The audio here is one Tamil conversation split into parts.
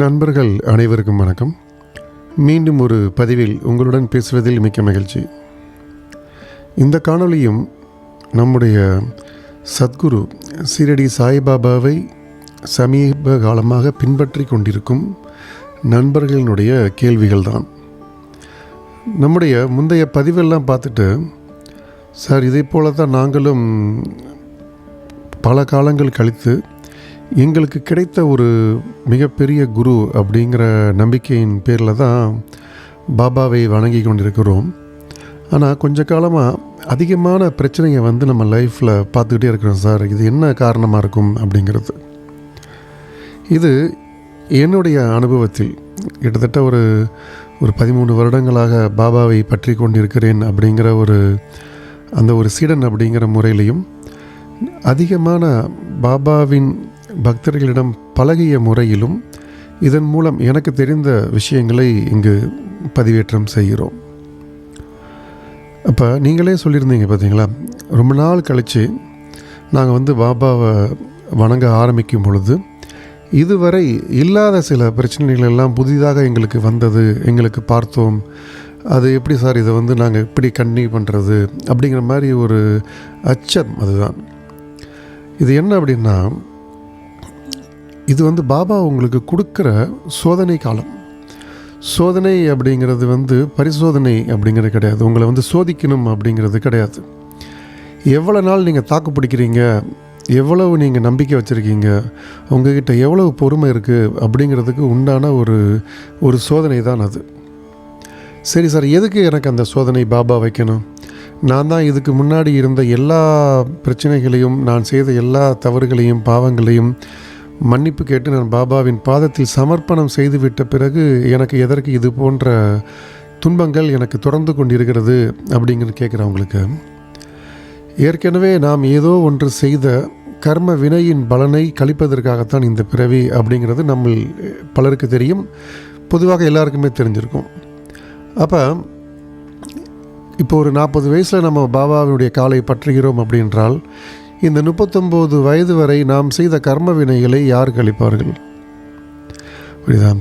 நண்பர்கள் அனைவருக்கும் வணக்கம். மீண்டும் ஒரு பதிவில் உங்களுடன் பேசுவதில் மிக்க மகிழ்ச்சி. இந்த காணொளியும் நம்முடைய சத்குரு சீரடி சாய்பாபாவை சமீப காலமாக பின்பற்றி கொண்டிருக்கும் நண்பர்களினுடைய கேள்விகள்தான். நம்முடைய முந்தைய பதிவெல்லாம் பார்த்துட்டு சார் இதே போல தான் நாங்களும் பல காலங்கள் கழித்து எங்களுக்கு கிடைத்த ஒரு மிகப்பெரிய குரு அப்படிங்கிற நம்பிக்கையின் பேரில் தான் பாபாவை வணங்கி கொண்டிருக்கிறோம். ஆனால் கொஞ்ச காலமாக அதிகமான பிரச்சனையை வந்து நம்ம லைஃப்பில் பார்த்துக்கிட்டே இருக்கிறோம் சார். இது என்ன காரணமாக இருக்கும் அப்படிங்கிறது. இது என்னுடைய அனுபவத்தில் கிட்டத்தட்ட ஒரு ஒரு பதிமூணு வருடங்களாக பாபாவை பற்றி கொண்டிருக்கிறேன் அப்படிங்கிற ஒரு அந்த ஒரு சீடன் அப்படிங்கிற முறையிலையும் அதிகமான பாபாவின் பக்தர்களிடம் பழகிய முறையிலும் இதன் மூலம் எனக்கு தெரிந்த விஷயங்களை இங்கு பதிவேற்றம் செய்கிறோம். அப்போ நீங்களே சொல்லியிருந்தீங்க பார்த்தீங்களா ரொம்ப நாள் கழித்து நாங்கள் வந்து பாபாவை வணங்க ஆரம்பிக்கும் பொழுது இதுவரை இல்லாத சில பிரச்சனைகள் எல்லாம் புதிதாக எங்களுக்கு வந்தது எங்களுக்கு பார்த்தோம். அது எப்படி சார் இதை வந்து நாங்கள் எப்படி கன்டினியூ பண்ணுறது அப்படிங்கிற மாதிரி ஒரு அச்சம் அதுதான். இது என்ன அப்படின்னா இது வந்து பாபா உங்களுக்கு கொடுக்குற சோதனை காலம். சோதனை அப்படிங்கிறது வந்து பரிசோதனை அப்படிங்கிறது கிடையாது. உங்களை வந்து சோதிக்கணும் அப்படிங்கிறது கிடையாது. எவ்வளோ நாள் நீங்கள் தாக்கு பிடிக்கிறீங்க? எவ்வளவு நீங்கள் நம்பிக்கை வச்சுருக்கீங்க? உங்ககிட்ட எவ்வளவு பொறுமை இருக்குது அப்படிங்கிறதுக்கு உண்டான ஒரு ஒரு சோதனை தான் அது. சரி சார் எதுக்கு எனக்கு அந்த சோதனை பாபா வைக்கணும்? நான் தான் இதுக்கு முன்னாடி இருந்த எல்லா பிரச்சனைகளையும் நான் செய்த எல்லா தவறுகளையும் பாவங்களையும் மன்னிப்பு கேட்டு நான் பாபாவின் பாதத்தில் சமர்ப்பணம் செய்துவிட்ட பிறகு எனக்கு எதற்கு இது போன்ற துன்பங்கள் எனக்கு தொடர்ந்து கொண்டிருக்கிறது அப்படிங்கிறது கேட்குறவங்களுக்கு ஏற்கனவே நாம் ஏதோ ஒன்று செய்த கர்ம வினையின் பலனை கழிப்பதற்காகத்தான் இந்த பிறவி அப்படிங்கிறது நம்ம பலருக்கு தெரியும். பொதுவாக எல்லாருக்குமே தெரிஞ்சிருக்கும். அப்போ இப்போ ஒரு நாற்பது வயசில் நம்ம பாபாவினுடைய காலை பற்றுகிறோம் அப்படின்றால் இந்த முப்பத்தொம்போது வயது வரை நாம் செய்த கர்ம வினைகளை யார் கழிப்பார்கள்? புரியுதா?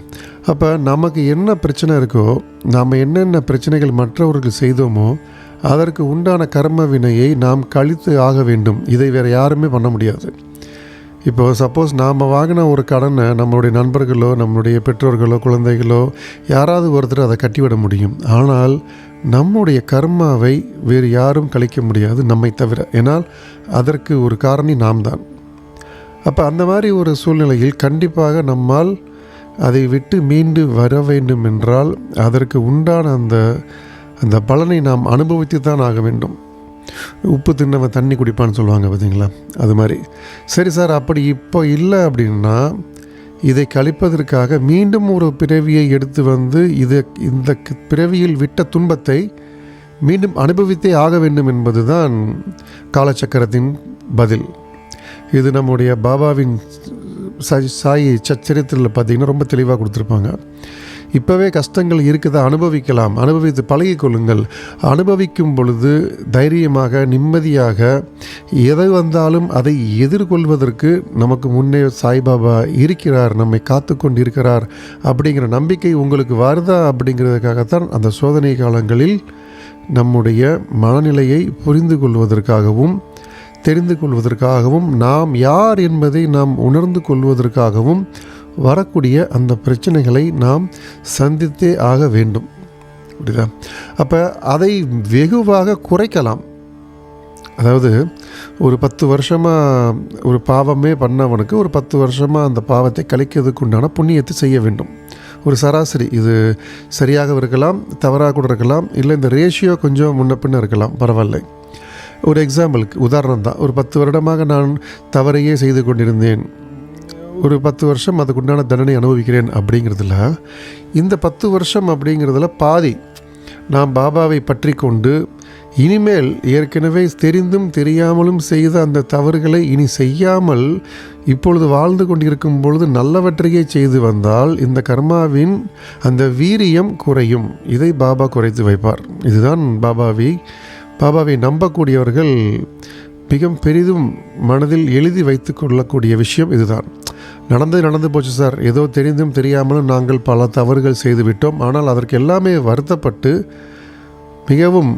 அப்போ நமக்கு என்ன பிரச்சனை இருக்கோ நாம் என்னென்ன பிரச்சனைகள் மற்றவர்கள் செய்தோமோ அதற்கு உண்டான கர்ம வினையை நாம் கழித்து ஆக வேண்டும். இதை வேறு யாருமே பண்ண முடியாது. இப்போ சப்போஸ் நாம் வாங்கின ஒரு கடனை நம்மளுடைய நண்பர்களோ நம்மளுடைய பெற்றோர்களோ குழந்தைகளோ யாராவது ஒருத்தர் அதை கட்டிவிட முடியும். ஆனால் நம்முடைய கர்மாவை வேறு யாரும் கழிக்க முடியாது நம்மை தவிர. ஏன்னால் அதற்கு ஒரு காரணி நாம் தான் அப்போ அந்த மாதிரி ஒரு சூழ்நிலையில் கண்டிப்பாக நம்மால் அதை விட்டு மீண்டு வர வேண்டும் என்றால் அதற்கு உண்டான அந்த அந்த பலனை நாம் அனுபவித்து தான் ஆக வேண்டும். உப்பு தின்னவன் தண்ணி குடிப்பான்னு சொல்லுவாங்க பார்த்தீங்களா? அது மாதிரி. சரி சார் அப்படி இப்போ இல்லை அப்படின்னா இதை கழிப்பதற்காக மீண்டும் ஒரு பிறவியை எடுத்து வந்து இது இந்த பிறவியில் விட்ட துன்பத்தை மீண்டும் அனுபவித்தே ஆக வேண்டும் என்பதுதான் காலச்சக்கரத்தின் பதில். இது நம்முடைய பாபாவின் சாய் சச்சரித்திரத்தில் பார்த்திங்கன்னா ரொம்ப தெளிவாக கொடுத்துருப்பாங்க. இப்போவே கஷ்டங்கள் இருக்குதா அனுபவிக்கலாம். அனுபவித்து பழகிக்கொள்ளுங்கள் அனுபவிக்கும் பொழுது தைரியமாக நிம்மதியாக எதை வந்தாலும் அதை எதிர்கொள்வதற்கு நமக்கு முன்னே சாய்பாபா இருக்கிறார் நம்மை காத்து கொண்டு இருக்கிறார் அப்படிங்கிற நம்பிக்கை உங்களுக்கு வருதா அப்படிங்கிறதுக்காகத்தான் அந்த சோதனை காலங்களில் நம்முடைய மனநிலையை புரிந்து கொள்வதற்காகவும் தெரிந்து கொள்வதற்காகவும் நாம் யார் என்பதை நாம் உணர்ந்து கொள்வதற்காகவும் வரக்கூடிய அந்த பிரச்சனைகளை நாம் சந்தித்தே ஆக வேண்டும். அப்படிதான் அப்போ அதை வெகுவாக குறைக்கலாம். அதாவது ஒரு பத்து வருஷமாக ஒரு பாவமே பண்ணவனுக்கு ஒரு பத்து வருஷமாக அந்த பாவத்தை கழிக்கிறதுக்கு உண்டான புண்ணியத்தை செய்ய வேண்டும். ஒரு சராசரி இது சரியாக இருக்கலாம் தவறாக கூட இருக்கலாம் இல்லை இந்த ரேஷியோ கொஞ்சம் முன்ன பின்ன இருக்கலாம் பரவாயில்லை. ஒரு எக்ஸாம்பிளுக்கு உதாரணம் தான் ஒரு பத்து வருடமாக நான் தவறையே செய்து கொண்டிருந்தேன். ஒரு பத்து வருஷம் அதுக்குண்டான தண்டனை அனுபவிக்கிறேன் அப்படிங்கிறதுல இந்த பத்து வருஷம் அப்படிங்கிறதுல பாதி நாம் பாபாவை பற்றி கொண்டு இனிமேல் ஏற்கனவே தெரிந்தும் தெரியாமலும் செய்த அந்த தவறுகளை இனி செய்யாமல் இப்பொழுது வாழ்ந்து கொண்டிருக்கும் பொழுது நல்லவற்றையே செய்து வந்தால் இந்த கர்மாவின் அந்த வீரியம் குறையும். இதை பாபா குறைத்து வைப்பார். இதுதான் பாபாவை பாபாவை நம்பக்கூடியவர்கள் மிக பெரிதும் மனதில் எழுதி வைத்து கொள்ளக்கூடிய விஷயம் இதுதான். நடந்து நடந்து போச்சு சார். ஏதோ தெரிந்தும் தெரியாமலும் நாங்கள் பல தவறுகள் செய்து விட்டோம். ஆனால் அதற்கு எல்லாமே வருத்தப்பட்டு மிகவும்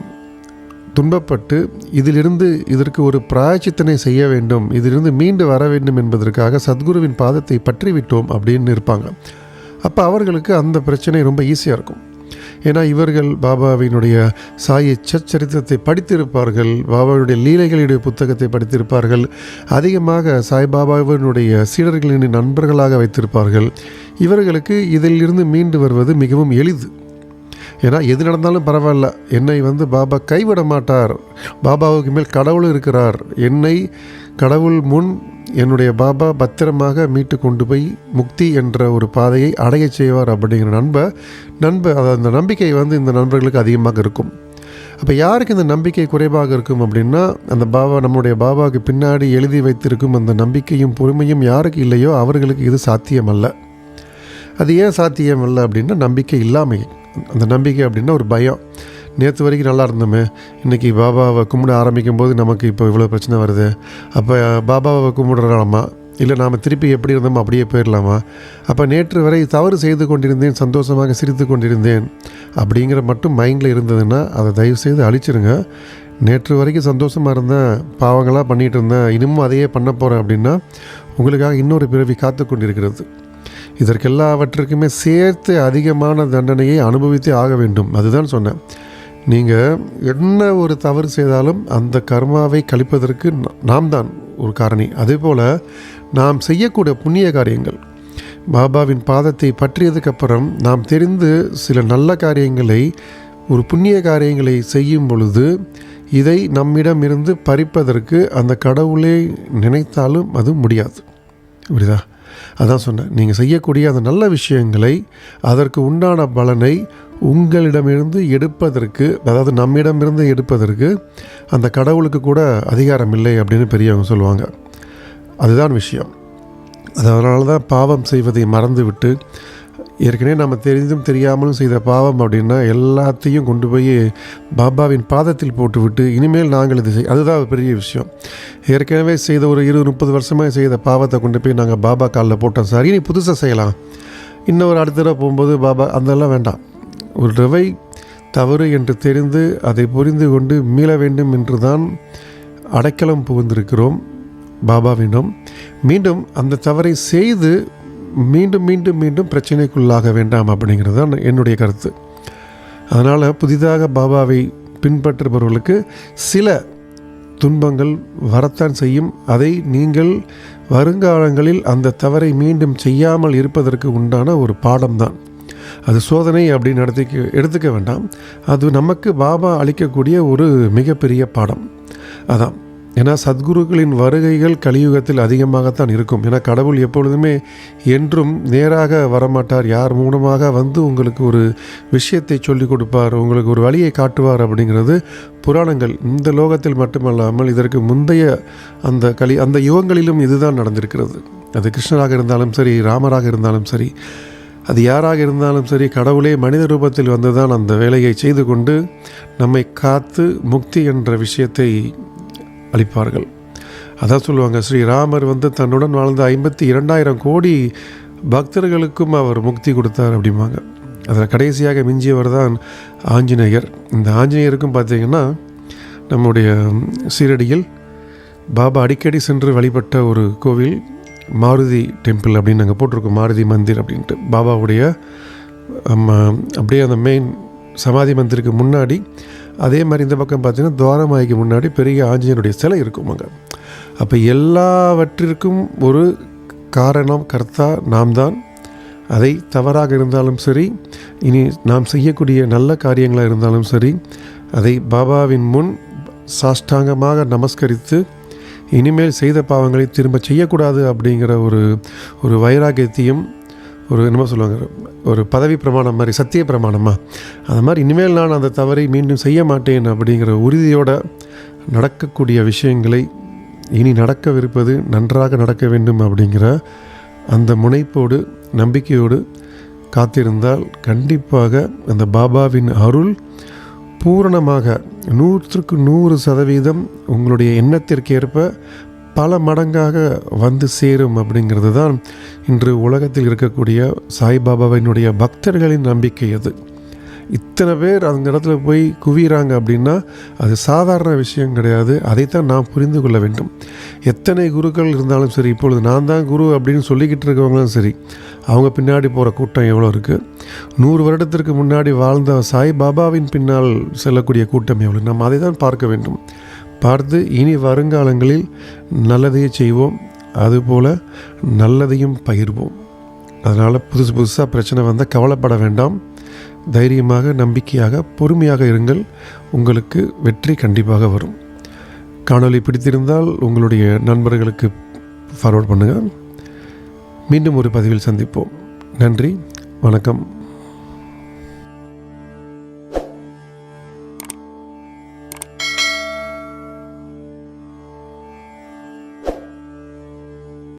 துன்பப்பட்டு இதிலிருந்து இதற்கு ஒரு பிராயச்சித்தனை செய்ய வேண்டும் இதிலிருந்து மீண்டு வர வேண்டும் என்பதற்காக சத்குருவின் பாதத்தை பற்றி விட்டோம் அப்படின்னு இருப்பாங்க. அப்போ அவர்களுக்கு அந்த பிரச்சனை ரொம்ப ஈஸியாக இருக்கும். ஏன்னா இவர்கள் பாபாவினுடைய சாயி சச்சரித்திரத்தை படித்திருப்பார்கள் பாபாவுடைய லீலைகளுடைய புத்தகத்தை படித்திருப்பார்கள் அதிகமாக சாய்பாபாவினுடைய சீடர்களின் நண்பர்களாக வைத்திருப்பார்கள். இவர்களுக்கு இதில் இருந்து மீண்டு வருவது மிகவும் எளிது. ஏன்னா எது நடந்தாலும் பரவாயில்ல. என்னை வந்து பாபா கைவிட மாட்டார். பாபாவுக்கு மேல் கடவுள் இருக்கிறார். என்னை கடவுள் முன் என்னுடைய பாபா பத்திரமாக மீட்டு கொண்டு போய் முக்தி என்ற ஒரு பாதையை அடையச் செய்வார் அப்படிங்கிற நண்ப நண்ப அதாவது அந்த நம்பிக்கை வந்து இந்த நண்பர்களுக்கு அதிகமாக இருக்கும். அப்போ யாருக்கு இந்த நம்பிக்கை குறைவாக இருக்கும் அப்படின்னா அந்த பாபா நம்முடைய பாபாவுக்கு பின்னாடி எழுதி வைத்திருக்கும் அந்த நம்பிக்கையும் பொறுமையும் யாருக்கு இல்லையோ அவர்களுக்கு இது சாத்தியமல்ல. அது ஏன் சாத்தியம் இல்லை அப்படின்னா நம்பிக்கை இல்லாமை அந்த நம்பிக்கை அப்படின்னா ஒரு பயம். நேற்று வரைக்கும் நல்லா இருந்தோமே. இன்றைக்கி பாபாவை கும்பிட ஆரம்பிக்கும் போது நமக்கு இப்போ இவ்வளோ பிரச்சனை வருது. அப்போ பாபாவை கும்பிடுறலாமா இல்லை நாம் திருப்பி எப்படி இருந்தோமோ அப்படியே போயிடலாமா? அப்போ நேற்று வரை தவறு செய்து கொண்டிருந்தேன் சந்தோஷமாக சிரித்து கொண்டிருந்தேன். அப்படிங்கிற மட்டும் மைண்டில் இருந்ததுன்னா அதை தயவு செய்து அழிச்சிருங்க. நேற்று வரைக்கும் சந்தோஷமாக இருந்தேன் பாவங்களாக பண்ணிகிட்டு இருந்தேன் இன்னமும் அதையே பண்ண போகிறேன் அப்படின்னா உங்களுக்காக இன்னொரு பிறவி காத்து கொண்டிருக்கிறது. இதற்கெல்லாவற்றுக்குமே சேர்த்து அதிகமான தண்டனையை அனுபவித்தே ஆக வேண்டும். அதுதான் சொன்னேன். நீங்கள் என்ன ஒரு தவறு செய்தாலும் அந்த கர்மாவை கழிப்பதற்கு நாம் தான் ஒரு காரணி. அதே போல் நாம் செய்யக்கூடிய புண்ணிய காரியங்கள். பாபாவின் பாதத்தை பற்றியதுக்கப்புறம் நாம் தெரிந்து சில நல்ல காரியங்களை ஒரு புண்ணிய காரியங்களை செய்யும் பொழுது இதை நம்மிடமிருந்து பறிப்பதற்கு அந்த கடவுளை நினைத்தாலும் அது முடியாது. புரியுதா? அதான் சொன்னேன் நீங்கள் செய்யக்கூடிய அந்த நல்ல விஷயங்களை அதற்கு உண்டான பலனை உங்களிடமிருந்து எடுப்பதற்கு அதாவது நம்மிடமிருந்து எடுப்பதற்கு அந்த கடவுளுக்கு கூட அதிகாரம் இல்லை அப்படின்னு பெரியவங்க சொல்லுவாங்க. அதுதான் விஷயம். அதனால தான் பாவம் செய்வதை மறந்துவிட்டு ஏற்கனவே நம்ம தெரிந்தும் தெரியாமலும் செய்த பாவம் அப்படின்னா எல்லாத்தையும் கொண்டு போய் பாபாவின் பாதத்தில் போட்டுவிட்டு இனிமேல் நாங்கள் இது செய் அதுதான் ஒரு பெரிய விஷயம். ஏற்கனவே செய்த ஒரு இருபது முப்பது வருஷமாக செய்த பாவத்தை கொண்டு போய் நாங்கள் பாபா காலில் போட்டோம் சார். இனி புதுசாக செய்யலாம். இன்னொரு அடுத்த தடவை போகும்போது பாபா அதெல்லாம் வேண்டாம். ஒரு தடவை தவறு என்று தெரிந்து அதை புரிந்து கொண்டு மீள வேண்டும் என்று தான் அடைக்கலம் புகுந்திருக்கிறோம் பாபாவிடம். மீண்டும் அந்த தவறை செய்து மீண்டும் மீண்டும் மீண்டும் பிரச்சனைக்குள்ளாக வேண்டாம் அப்படிங்கிறது தான் என்னுடைய கருத்து. அதனால் புதிதாக பாபாவை பின்பற்றுபவர்களுக்கு சில துன்பங்கள் வரத்தான் செய்யும். அதை நீங்கள் வருங்காலங்களில் அந்த தவறை மீண்டும் செய்யாமல் இருப்பதற்கு உண்டான ஒரு பாடம்தான் அது சோதனை அப்படின்னு நடத்திக்க எடுத்துக்க வேண்டாம். அது நமக்கு பாபா அளிக்கக்கூடிய ஒரு மிகப்பெரிய பாடம். அதான். ஏன்னா சத்குருக்களின் வருகைகள் கலியுகத்தில் அதிகமாகத்தான் இருக்கும். ஏன்னா கடவுள் எப்பொழுதுமே என்றும் நேராக வரமாட்டார். யார் மூலமாக வந்து உங்களுக்கு ஒரு விஷயத்தை சொல்லிக் கொடுப்பார் உங்களுக்கு ஒரு வழியை காட்டுவார் அப்படிங்கிறது புராணங்கள். இந்த லோகத்தில் மட்டுமல்லாமல் இதற்கு முந்தைய அந்த கலி அந்த யுகங்களிலும் இதுதான் நடந்திருக்கிறது. அது கிருஷ்ணராக இருந்தாலும் சரி ராமராக இருந்தாலும் சரி அது யாராக இருந்தாலும் சரி கடவுளே மனித ரூபத்தில் வந்துதான் அந்த வேலையை செய்து கொண்டு நம்மை காத்து முக்தி என்ற விஷயத்தை அளிப்பார்கள். அதான் சொல்லுவாங்க ஸ்ரீராமர் வந்து தன்னுடன் வாழ்ந்த ஐம்பத்தி இரண்டாயிரம் கோடி பக்தர்களுக்கும் அவர் முக்தி கொடுத்தார் அப்படிம்பாங்க. அதில் கடைசியாக மிஞ்சியவர் தான் ஆஞ்சநேயர். இந்த ஆஞ்சநேயருக்கும் பார்த்தீங்கன்னா நம்முடைய சீரடியில் பாபா அடிக்கடி சென்று வழிபட்ட ஒரு கோவில் மாருதி டெம்பிள் அப்படின்னு நாங்கள் போட்டிருக்கோம் மாருதி மந்திர் அப்படின்ட்டு. பாபாவுடைய அப்படியே அந்த மெயின் சமாதி மந்திருக்கு முன்னாடி அதே மாதிரி இந்த பக்கம் பார்த்தீங்கன்னா துவாரமாய்க்கு முன்னாடி பெரிய ஆஞ்சநேயருடைய சிலை இருக்கும் அங்கே. அப்போ எல்லாவற்றிற்கும் ஒரு காரணம் கர்த்தா நாம் தான் அதை தவறாக இருந்தாலும் சரி இனி நாம் செய்யக்கூடிய நல்ல காரியங்களாக இருந்தாலும் சரி அதை பாபாவின் முன் சாஷ்டாங்கமாக நமஸ்கரித்து இனிமேல் செய்த பாவங்களை திரும்ப செய்யக்கூடாது அப்படிங்கிற ஒரு ஒரு வைராக்கியத்தையும் ஒரு என்னமோ சொல்லுவாங்க? ஒரு பதவி பிரமாணம் மாதிரி சத்திய பிரமாணமா? அது மாதிரி இனிமேல் நான் அந்த தவறை மீண்டும் செய்ய மாட்டேன் அப்படிங்கிற உறுதியோடு நடக்கக்கூடிய விஷயங்களை இனி நடக்கவிருப்பது நன்றாக நடக்க வேண்டும் அப்படிங்கிற அந்த முனைப்போடு நம்பிக்கையோடு காத்திருந்தால் கண்டிப்பாக அந்த பாபாவின் அருள் பூரணமாக நூற்றுக்கு நூறு சதவீதம் உங்களுடைய எண்ணத்திற்கேற்ப பல மடங்காக வந்து சேரும் அப்படிங்கிறது தான் இன்று உலகத்தில் இருக்கக்கூடிய சாய்பாபாவினுடைய பக்தர்களின் நம்பிக்கை அது. இத்தனை பேர் அந்த இடத்துல போய் குவிகிறாங்க அப்படின்னா அது சாதாரண விஷயம் கிடையாது. அதைத்தான் நாம் புரிந்து கொள்ள வேண்டும். எத்தனை குருக்கள் இருந்தாலும் சரி இப்பொழுது நான் தான் குரு அப்படின்னு சொல்லிக்கிட்டு இருக்கவங்களும் சரி அவங்க பின்னாடி போகிற கூட்டம் எவ்வளோ இருக்குது நூறு வருடத்திற்கு முன்னாடி வாழ்ந்த சாய் பாபாவின் பின்னால் செல்லக்கூடிய கூட்டம் எவ்வளோ நம்ம அதை தான் பார்க்க வேண்டும். பார்த்து இனி வருங்காலங்களில் நல்லதையே செய்வோம். அதுபோல் நல்லதையும் பகிர்வோம். அதனால் புதுசு புதுசாக பிரச்சனை வந்தால் கவலைப்பட வேண்டாம். தைரியமாக நம்பிக்கையாக பொறுமையாக இருங்கள். உங்களுக்கு வெற்றி கண்டிப்பாக வரும். காணொலி பிடித்திருந்தால் உங்களுடைய நண்பர்களுக்கு ஃபார்வர்ட் பண்ணுங்கள் மீண்டும் ஒரு பதிவில் சந்திப்போம். நன்றி வணக்கம்.